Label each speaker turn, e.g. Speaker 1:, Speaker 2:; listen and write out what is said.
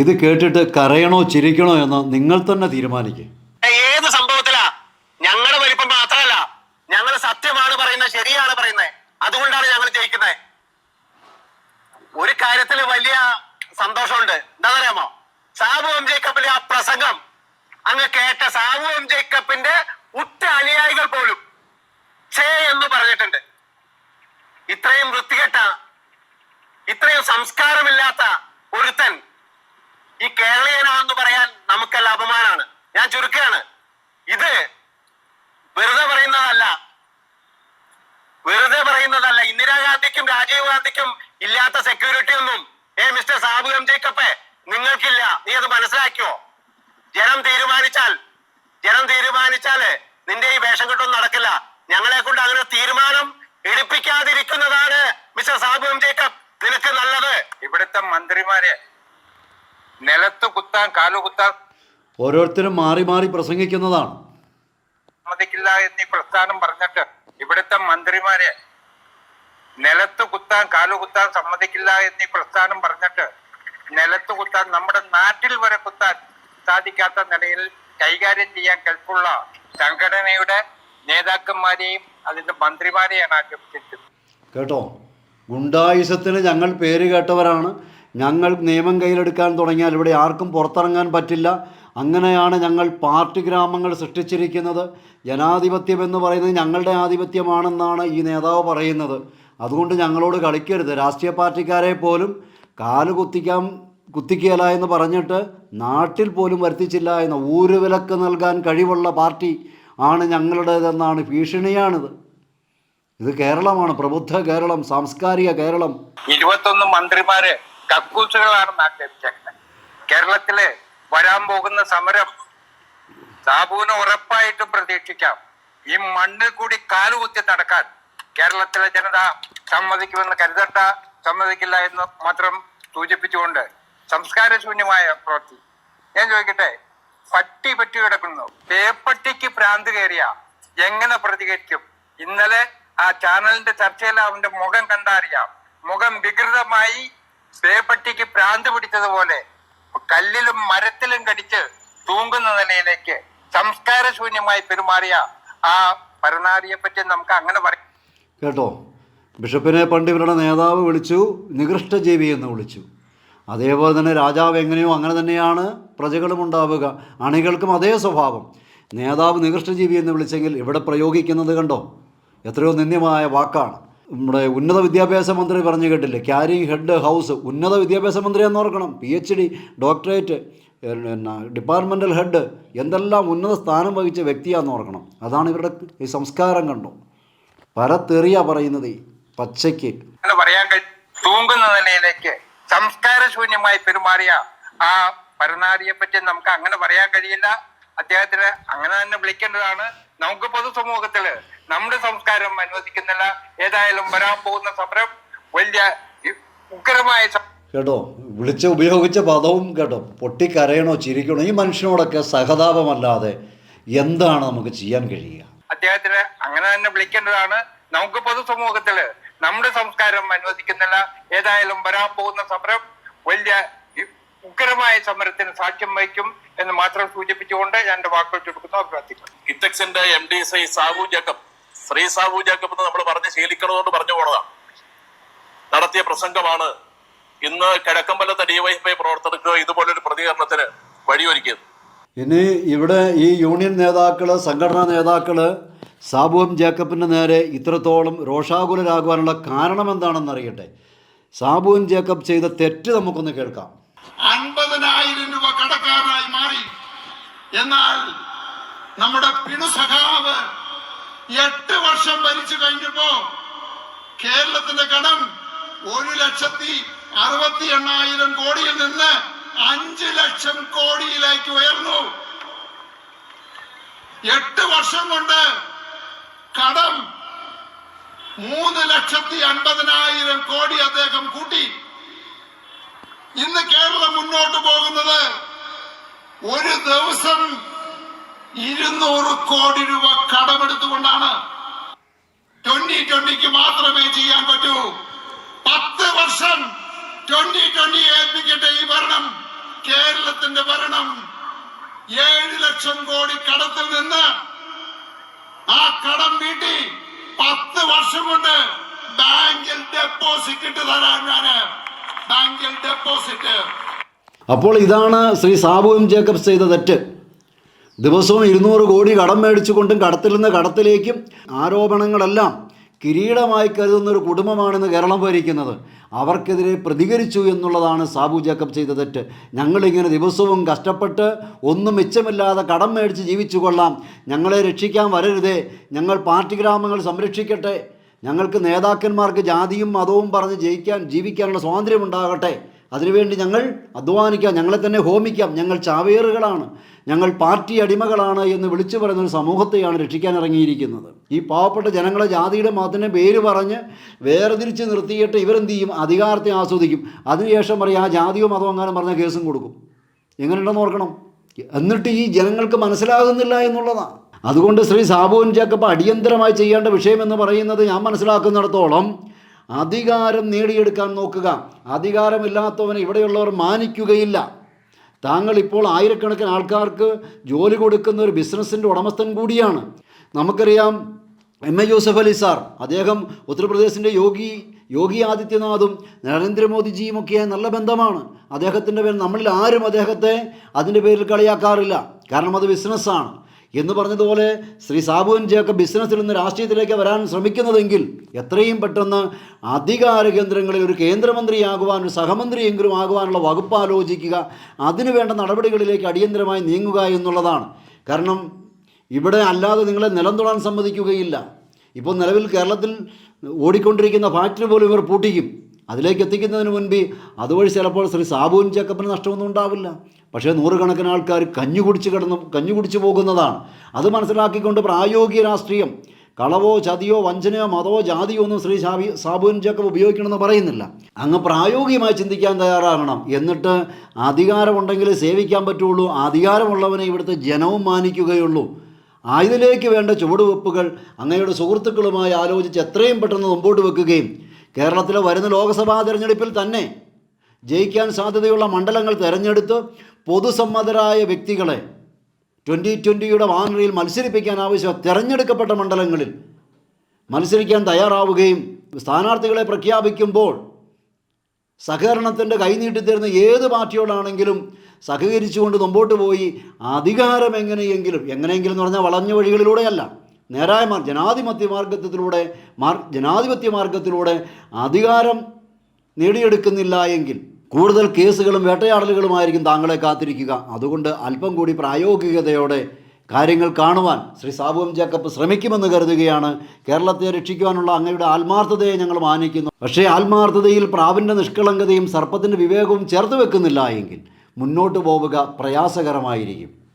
Speaker 1: ഇത് കേട്ടിട്ട് കരയണോ ചിരിക്കണോ എന്ന് നിങ്ങൾ തന്നെ തീരുമാനിക്കും.
Speaker 2: ഏത് സംഭവത്തിലാ? ഞങ്ങളുടെ വലിപ്പം മാത്രമല്ല. ഞങ്ങൾ സത്യമാണ് പറയുന്നത് ശരിയാണ് പറയുന്നത്. അതുകൊണ്ടാണ് ഞങ്ങൾ ജയിക്കുന്നത്. ഒരു കാര്യത്തിൽ വലിയ സന്തോഷമുണ്ട്. എന്താ പറയാമോ സാബു എം ജേക്കബിന്റെ ആ പ്രസംഗം അങ്ങ് കേട്ട സാബു എം ജേക്കബിന്റെ ഉറ്റ അനുയായികൾ പോലും ഛേ എന്ന് പറഞ്ഞിട്ടുണ്ട്. ഇത്രയും വൃത്തികെട്ട ഇത്രയും സംസ്കാരമില്ലാത്ത ഒരുത്തൻ ഈ കേരളീയനാണെന്ന് പറയാൻ നമുക്കെല്ലാം അപമാനമാണ് ഞാൻ ചുരുക്കുകയാണ് ഇത് വെറുതെ പറയുന്നതല്ല. വെറുതെ പറയുന്നതല്ല. ഇന്ദിരാഗാന്ധിക്കും രാജീവ് ഗാന്ധിക്കും ഇല്ലാത്ത സെക്യൂരിറ്റി ഒന്നും. ഏ മിസ്റ്റർ സാബു എം ജേക്കപ്പെ നിങ്ങൾക്കില്ല. നീ അത് മനസ്സിലാക്കിയോ? ജനം തീരുമാനിച്ചാൽ ജനം തീരുമാനിച്ചാൽ നിന്റെ ഈ വേഷം കെട്ടൊന്നും നടക്കില്ല. ഞങ്ങളെ കൊണ്ട് അങ്ങനെ തീരുമാനം എടുപ്പിക്കാതിരിക്കുന്നതാണ് മിസ്റ്റർ സാബു എം ജേക്കബ് നിനക്ക് നല്ലത്.
Speaker 3: ഇവിടുത്തെ മന്ത്രിമാരെ നിലത്ത് കുത്താൻ കാലു കുത്താൻ
Speaker 1: ഓരോരുത്തരും മാറി മാറി പ്രസംഗിക്കുന്നതാണ്.
Speaker 3: സമ്മതിക്കില്ല എന്നീ പ്രസ്ഥാനം പറഞ്ഞിട്ട് ഇവിടുത്തെ മന്ത്രിമാരെ നിലത്ത് കുത്താൻ കാലു കുത്താൻ സമ്മതിക്കില്ല എന്നീ പ്രസ്ഥാനം പറഞ്ഞിട്ട് നിലത്ത് കുത്താൻ നമ്മുടെ നാട്ടിൽ വരെ കുത്താൻ സാധിക്കാത്ത നിലയിൽ കൈകാര്യം ചെയ്യാൻ കെൽപ്പുള്ള സംഘടനയുടെ നേതാക്കന്മാരെയും അതിന്റെ മന്ത്രിമാരെയാണ് ആക്ഷേപിച്ചിട്ടുള്ളത്
Speaker 1: കേട്ടോ? ഗുണ്ടായുസത്തിന് ഞങ്ങൾ പേര് കേട്ടവരാണ്. ഞങ്ങൾ നിയമം കയ്യിലെടുക്കാൻ തുടങ്ങിയാൽ ഇവിടെ ആർക്കും പുറത്തിറങ്ങാൻ പറ്റില്ല. അങ്ങനെയാണ് ഞങ്ങൾ പാർട്ടി ഗ്രാമങ്ങൾ സൃഷ്ടിച്ചിരിക്കുന്നത്. ജനാധിപത്യം എന്ന് പറയുന്നത് ഞങ്ങളുടെ ആധിപത്യമാണെന്നാണ് ഈ നേതാവ് പറയുന്നത്. അതുകൊണ്ട് ഞങ്ങളോട് കളിക്കരുത്. രാഷ്ട്രീയ പാർട്ടിക്കാരെ പോലും കാൽ കുത്തിക്കാൻ കുത്തിക്കുകയില്ല എന്ന് പറഞ്ഞിട്ട് നാട്ടിൽ പോലും വരുത്തിച്ചില്ല എന്ന ഊരുവിലക്ക് നൽകാൻ കഴിവുള്ള പാർട്ടി ആണ് ഞങ്ങളുടേതെന്നാണ് ഭീഷണിയാണിത്. ഇത് കേരളമാണ്. പ്രബുദ്ധ കേരളം സാംസ്കാരിക കേരളം.
Speaker 3: ഇരുപത്തൊന്ന് മന്ത്രിമാര് കക്കൂസുകളാണെന്ന് ആക്ഷേപിച്ചേക്കുന്നത് കേരളത്തിൽ വരാൻ പോകുന്ന സമരം സാബുവിന് ഉറപ്പായിട്ടും പ്രതീക്ഷിക്കാം. ഈ മണ്ണിൽ കൂടി കാലുകുത്തി നടക്കാൻ കേരളത്തിലെ ജനത സമ്മതിക്കുമെന്ന് കരുതട്ട സമ്മതിക്കില്ല എന്ന് മാത്രം സൂചിപ്പിച്ചുകൊണ്ട് സംസ്കാരശൂന്യമായ പ്രവൃത്തി. ഞാൻ ചോദിക്കട്ടെ പട്ടി പറ്റി കിടക്കുന്നു. പേപ്പട്ടിക്ക് ഭ്രാന്ത് കയറിയ എങ്ങനെ പ്രതികരിക്കും? ഇന്നലെ ആ ചാനലിന്റെ ചർച്ചയിൽ അവന്റെ മുഖം കണ്ടറിയാം. മുഖം വികൃതമായി പേപ്പട്ടിക്ക് പ്രാന്ത് പിടിച്ചതുപോലെ കല്ലിലും മരത്തിലും കടിച്ച് തൂങ്ങുന്ന നിലയിലേക്ക് സംസ്കാരശൂന്യമായി പെരുമാറിയ ആ പരനാരിയെ പറ്റി നമുക്ക് അങ്ങനെ പറയാം
Speaker 1: കേട്ടോ. ബിഷപ്പിനെ പണ്ട് ഇവരുടെ നേതാവ് വിളിച്ചു നികൃഷ്ടജീവി എന്ന് വിളിച്ചു. അതേപോലെ തന്നെ രാജാവ് എങ്ങനെയോ അങ്ങനെ തന്നെയാണ് പ്രജകളും ഉണ്ടാവുക. അണികൾക്കും അതേ സ്വഭാവം. നേതാവ് നികൃഷ്ടജീവി എന്ന് വിളിച്ചെങ്കിൽ ഇവിടെ പ്രയോഗിക്കുന്നത് കണ്ടോ? എത്രയോ നിന്ദ്യമായ വാക്കാണ്. നമ്മുടെ ഉന്നത വിദ്യാഭ്യാസ മന്ത്രി പറഞ്ഞു കേട്ടില്ലേ? ക്യാരിങ് ഹെഡ് ഹൗസ് ഉന്നത വിദ്യാഭ്യാസ മന്ത്രി എന്ന് ഓർക്കണം. പി എച്ച് ഡി ഡോക്ടറേറ്റ് പിന്നെ ഡിപ്പാർട്ട്മെന്റൽ ഹെഡ് എന്തെല്ലാം ഉന്നത സ്ഥാനം വഹിച്ച വ്യക്തിയാണെന്ന് ഓർക്കണം. അതാണ് ഇവരുടെ ഈ സംസ്കാരം കണ്ടോ. പരത്തെറിയ പറയുന്നത് പച്ചയ്ക്ക്.
Speaker 3: പറയാൻ തൂങ്ങുന്ന സംസ്കാരശൂന്യമായി പെരുമാറിയ ആ പരനാരിയെ പറ്റി നമുക്ക് അങ്ങനെ പറയാൻ കഴിയില്ല. അദ്ദേഹത്തിന് അങ്ങനെ തന്നെ വിളിക്കേണ്ടതാണ്. നമുക്ക് പൊതുസമൂഹത്തിൽ നമ്മുടെ സംസ്കാരം അനുവദിക്കുന്നില്ല. ഏതായാലും വരാൻ പോകുന്ന സമരം വലിയ ഉഗ്രമായ
Speaker 1: കേട്ടോ വിളിച്ച് ഉപയോഗിച്ച പദവും കേട്ടോ പൊട്ടിക്കരയണോ ചിരിക്കണോ ഈ മനുഷ്യനോടൊക്കെ സഹതാപമല്ലാതെ എന്താണ് നമുക്ക് ചെയ്യാൻ കഴിയുക?
Speaker 3: അദ്ദേഹത്തിന് അങ്ങനെ തന്നെ വിളിക്കേണ്ടതാണ്. നമുക്ക് പൊതുസമൂഹത്തിൽ നമ്മുടെ സംസ്കാരം അനുവദിക്കുന്നില്ല. ഏതായാലും വരാൻ പോകുന്ന സമരം വലിയ ഉഗ്രമായ സമരത്തിന് സാക്ഷ്യം വഹിക്കും എന്ന് മാത്രം സൂചിപ്പിച്ചുകൊണ്ട് ഞാൻ എന്റെ വാക്കുകൾ ചുരുക്കുന്നു. അഭിപ്രാർത്ഥിക്കുന്നു
Speaker 4: കിറ്റക്സിന്റെ എം ഡി ശ്രീ സാബു ജേക്കബ് ശ്രീ സാബു ജേക്കബ് എന്ന് നമ്മൾ പറഞ്ഞ് ശീലിക്കണമെന്ന് പറഞ്ഞു പോണതാണ് നടത്തിയ പ്രസംഗമാണ് ഇന്ന് കിഴക്കമ്പലത്തെ ഡിവൈഎഫ്ഐ പ്രവർത്തകർക്ക് ഇതുപോലൊരു പ്രതികരണത്തിന് വഴിയൊരുക്കിയത്.
Speaker 1: ഇനി ഇവിടെ ഈ യൂണിയൻ നേതാക്കൾ സംഘടനാ നേതാക്കൾ സാബുവും ജേക്കബിന്റെ നേരെ ഇത്രത്തോളം രോഷാകുലരാകുവാനുള്ള കാരണം എന്താണെന്ന് അറിയട്ടെ സാബുവും ജേക്കബ് ചെയ്ത തെറ്റ് നമുക്കൊന്ന് കേൾക്കാം.
Speaker 5: അൻപതിനായിരം രൂപ കടക്കാരനായി മാറി. എന്നാൽ നമ്മുടെ പിണുസഖാവ് എട്ട് വർഷം ഭരിച്ചു കഴിഞ്ഞപ്പോ കേരളത്തിന്റെ കടം ഒരു ലക്ഷത്തി അറുപത്തി എണ്ണായിരം കോടിയിൽ നിന്ന് അഞ്ച് ലക്ഷം കോടിയിലേക്ക് ഉയർന്നു. എട്ട് വർഷം കൊണ്ട് കടം മൂന്ന് ലക്ഷത്തി അൻപതിനായിരം കോടി അദ്ദേഹം കൂട്ടി ഇന്ന് കേരളം മുന്നോട്ട് പോകുന്നത്? ഒരു ദിവസം ഇരുന്നൂറ് കോടി രൂപ കടമെടുത്തുകൊണ്ടാണ് ട്വന്റി ട്വന്റിക്ക് മാത്രമേ ചെയ്യാൻ പറ്റൂ. പത്ത് വർഷം ട്വന്റി ട്വന്റി ഏൽപ്പിക്കട്ടെ ഈ ഭരണം? കേരളത്തിന്റെ ഭരണം. ഏഴ് ലക്ഷം കോടി കടത്തിൽ നിന്ന് ആ കടം വീട്ടി പത്ത് വർഷം കൊണ്ട് ബാങ്കിൽ ഡെപ്പോസിറ്റ് ഇട്ട് തരാൻ ഞാൻ. ബാങ്കിൽ ഡെപ്പോസിറ്റ്
Speaker 1: അപ്പോൾ ഇതാണ് ശ്രീ സാബു എം ജേക്കബ്സ് ചെയ്ത തെറ്റ്. ദിവസവും ഇരുന്നൂറ് കോടി കടം മേടിച്ചുകൊണ്ടും കടത്തിൽ നിന്ന് കടത്തിലേക്കും ആരോപണങ്ങളെല്ലാം കിരീടമായി കരുതുന്ന ഒരു കുടുംബമാണെന്ന് കേരളം ഭരിക്കുന്നത്. അവർക്കെതിരെ പ്രതികരിച്ചു എന്നുള്ളതാണ് സാബു ജേക്കബ് ചെയ്ത തെറ്റ്. ഞങ്ങളിങ്ങനെ ദിവസവും കഷ്ടപ്പെട്ട് ഒന്നും മിച്ചമില്ലാതെ കടം മേടിച്ച് ജീവിച്ചു കൊള്ളാം ഞങ്ങളെ രക്ഷിക്കാൻ വരരുതേ. ഞങ്ങൾ പാർട്ടി ഗ്രാമങ്ങൾ സംരക്ഷിക്കട്ടെ. ഞങ്ങൾക്ക് നേതാക്കന്മാർക്ക് ജാതിയും മതവും പറഞ്ഞ് ജയിക്കാൻ ജീവിക്കാനുള്ള സ്വാതന്ത്ര്യം ഉണ്ടാകട്ടെ അതിനുവേണ്ടി ഞങ്ങൾ അധ്വാനിക്കാം ഞങ്ങളെ തന്നെ ഹോമിക്കാം. ഞങ്ങൾ ചാവേറുകളാണ്. ഞങ്ങൾ പാർട്ടി അടിമകളാണ് എന്ന് വിളിച്ചു പറയുന്ന ഒരു സമൂഹത്തെയാണ് രക്ഷിക്കാൻ ഇറങ്ങിയിരിക്കുന്നത്. ഈ പാവപ്പെട്ട ജനങ്ങളെ ജാതിയുടെ മതത്തിന്റെ പേര് പറഞ്ഞ് വേർതിരിച്ച് നിർത്തിയിട്ട് ഇവരെന്ത് ചെയ്യും? അധികാരത്തെ ആസ്വദിക്കും. അതിനുശേഷം പറയും ആ ജാതിയോ മതമോ അങ്ങനെ പറഞ്ഞ കേസും കൊടുക്കും. എങ്ങനെയുണ്ടെന്ന് ഓർക്കണം. എന്നിട്ട് ഈ ജനങ്ങൾക്ക് മനസ്സിലാകുന്നില്ല എന്നുള്ളതാണ്. അതുകൊണ്ട് ശ്രീ സാബുവിൻ ജേക്കബ് അടിയന്തരമായി ചെയ്യേണ്ട വിഷയമെന്ന് പറയുന്നത് ഞാൻ മനസ്സിലാക്കുന്നിടത്തോളം അധികാരം നേടിയെടുക്കാൻ നോക്കുക. അധികാരമില്ലാത്തവനെ ഇവിടെയുള്ളവർ മാനിക്കുകയില്ല. താങ്കൾ ഇപ്പോൾ ആയിരക്കണക്കിന് ആൾക്കാർക്ക് ജോലി കൊടുക്കുന്ന ഒരു ബിസിനസ്സിന്റെ ഉടമസ്ഥൻ കൂടിയാണ്. നമുക്കറിയാം M A Yusuf Ali sir അദ്ദേഹം ഉത്തർപ്രദേശിന്റെ യോഗി യോഗി ആദിത്യനാഥും നരേന്ദ്രമോദിജിയും ഒക്കെ നല്ല ബന്ധമാണ്. അദ്ദേഹത്തിന്റെ പേരിൽ നമ്മളിൽ ആരും അദ്ദേഹത്തെ അതിന്റെ പേരിൽ കളിയാക്കാറില്ല. കാരണം അത് ബിസിനസ്സാണ്. എന്ന് പറഞ്ഞതുപോലെ ശ്രീ സാബുവൻ ജേക്കബ് ബിസിനസ്സിൽ നിന്ന് രാഷ്ട്രീയത്തിലേക്ക് വരാൻ ശ്രമിക്കുന്നതെങ്കിൽ എത്രയും പെട്ടെന്ന് അധികാര കേന്ദ്രങ്ങളിൽ ഒരു കേന്ദ്രമന്ത്രിയാകുവാൻ ഒരു സഹമന്ത്രിയെങ്കിലും ആകുവാനുള്ള വകുപ്പ് ആലോചിക്കുക. അതിനുവേണ്ട നടപടികളിലേക്ക് അടിയന്തരമായി നീങ്ങുക എന്നുള്ളതാണ്. കാരണം ഇവിടെ അല്ലാതെ നിങ്ങളെ നിലം തൊടാൻ സമ്മതിക്കുകയില്ല. ഇപ്പോൾ നിലവിൽ കേരളത്തിൽ ഓടിക്കൊണ്ടിരിക്കുന്ന ഫാക്ടറി പോലും ഇവർ പൂട്ടിക്കും. അതിലേക്ക് എത്തിക്കുന്നതിന് മുൻപ് അതുവഴി ചിലപ്പോൾ ശ്രീ സാബുവിൻ ചെക്കപ്പിന് നഷ്ടമൊന്നും ഉണ്ടാവില്ല. പക്ഷേ നൂറുകണക്കിന് ആൾക്കാർ കഞ്ഞു കുടിച്ച് കിടന്ന് കഞ്ഞു കുടിച്ച് പോകുന്നതാണ്. അത് മനസ്സിലാക്കിക്കൊണ്ട് പ്രായോഗിക രാഷ്ട്രീയം കളവോ ചതിയോ വഞ്ചനയോ മതമോ ജാതിയോ ഒന്നും ശ്രീ ഷാബി സാബുവിൻ ജേക്കബ് ഉപയോഗിക്കണമെന്ന് പറയുന്നില്ല. അങ്ങ് പ്രായോഗികമായി ചിന്തിക്കാൻ തയ്യാറാകണം. എന്നിട്ട് അധികാരമുണ്ടെങ്കിൽ സേവിക്കാൻ പറ്റുള്ളൂ. അധികാരമുള്ളവനെ ഇവിടുത്തെ ജനവും മാനിക്കുകയുള്ളൂ. ആയതിലേക്ക് വേണ്ട ചുവടുവെപ്പുകൾ അങ്ങയുടെ സുഹൃത്തുക്കളുമായി ആലോചിച്ച് എത്രയും പെട്ടെന്ന് മുമ്പോട്ട് വെക്കുകയും കേരളത്തിലെ വരുന്ന ലോക്സഭാ തിരഞ്ഞെടുപ്പിൽ തന്നെ ജയിക്കാൻ സാധ്യതയുള്ള മണ്ഡലങ്ങൾ തിരഞ്ഞെടുത്ത് പൊതുസമ്മതരായ വ്യക്തികളെ ട്വന്റി ട്വന്റിയുടെ വാനറിയിൽ മത്സരിപ്പിക്കാൻ ആവശ്യം തിരഞ്ഞെടുക്കപ്പെട്ട മണ്ഡലങ്ങളിൽ മത്സരിക്കാൻ തയ്യാറാവുകയും സ്ഥാനാർത്ഥികളെ പ്രഖ്യാപിക്കുമ്പോൾ സഹകരണത്തിന്റെ കൈനീട്ടിത്തരുന്ന ഏത് പാർട്ടിയോടാണെങ്കിലും സഹകരിച്ചുകൊണ്ട് മുമ്പോട്ട് പോയി അധികാരം എങ്ങനെയെങ്കിലും എങ്ങനെയെങ്കിലും എന്ന് പറഞ്ഞാൽ വളഞ്ഞ വഴികളിലൂടെയല്ല. നേരായ മാർ ജനാധിപത്യ മാർഗത്തിലൂടെ മാർ ജനാധിപത്യ മാർഗത്തിലൂടെ അധികാരം നേടിയെടുക്കുന്നില്ല എങ്കിൽ കൂടുതൽ കേസുകളും വേട്ടയാടലുകളുമായിരിക്കും താങ്കളെ കാത്തിരിക്കുക. അതുകൊണ്ട് അല്പം കൂടി പ്രായോഗികതയോടെ കാര്യങ്ങൾ കാണുവാൻ ശ്രീ സാബുവം ജേക്കബ് ശ്രമിക്കുമെന്ന് കരുതുകയാണ്. കേരളത്തെ രക്ഷിക്കുവാനുള്ള അങ്ങയുടെ ആത്മാർത്ഥതയെ ഞങ്ങൾ മാനിക്കുന്നു. പക്ഷേ ആത്മാർത്ഥതയിൽ പ്രാവിന്റെ നിഷ്കളങ്കതയും സർപ്പത്തിന്റെ വിവേകവും ചേർത്ത് വെക്കുന്നില്ല എങ്കിൽ മുന്നോട്ട് പോവുക പ്രയാസകരമായിരിക്കും.